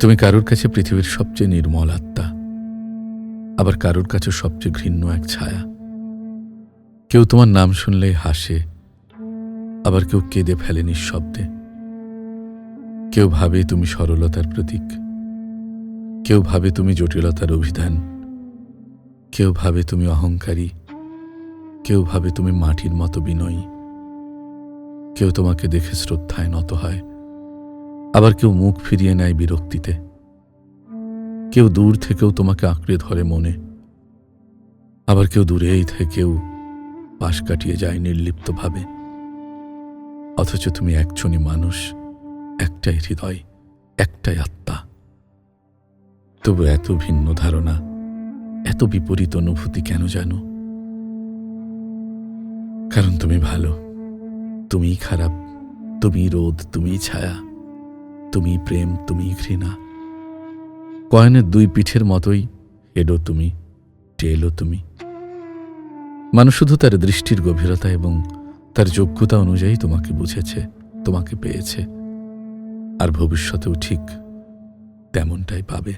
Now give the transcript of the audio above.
তুমি কারোর কাছে পৃথিবীর সবচেয়ে নির্মল আত্মা? আবার কারোর কাছে সবচেয়ে ঘৃণ্য এক ছায়া? কেউ তোমার নাম শুনলেই হাসে, আবার কেউ কেঁদে ফেলে নিঃশব্দে। কেউ ভাবে তুমি সরলতার প্রতীক, কেউ ভাবে তুমি জটিলতার অভিধান, কেউ ভাবে তুমি অহংকারী, কেউ ভাবে তুমি মাটির মতো বিনয়ী। কেউ তোমাকে দেখে শ্রদ্ধায় নত হয় আবার কেউ মুখ ফিরিয়ে নেয় বিরক্তিতে। কেউ দূর থেকেও তোমাকে আঁকড়ে ধরে মনে। আবার কেউ দূরেই থেকেও পাশ কাটিয়ে যায় নির্লিপ্তভাবে। অথচ তুমি একজনই মানুষ, একটাই হৃদয়, একটাই আত্মা। তবু এত ভিন্ন ধারণা, এত বিপরীত অনুভূতি কেন জানো? কারণ তুমি ভালো, তুমিই খারাপ তুমি রোদ তুমি ছায়া। তুমি প্রেম, তুমি ঘৃণা। কয়েনের দুই পিঠের মতোই এডো তুমি, টেলো তুমি। মানুষ শুধু তার দৃষ্টির গভীরতা এবং তার যোগ্যতা অনুযায়ী তোমাকে বুঝেছে, তোমাকে পেয়েছে। আর ভবিষ্যতেও ঠিক তেমনটাই পাবে।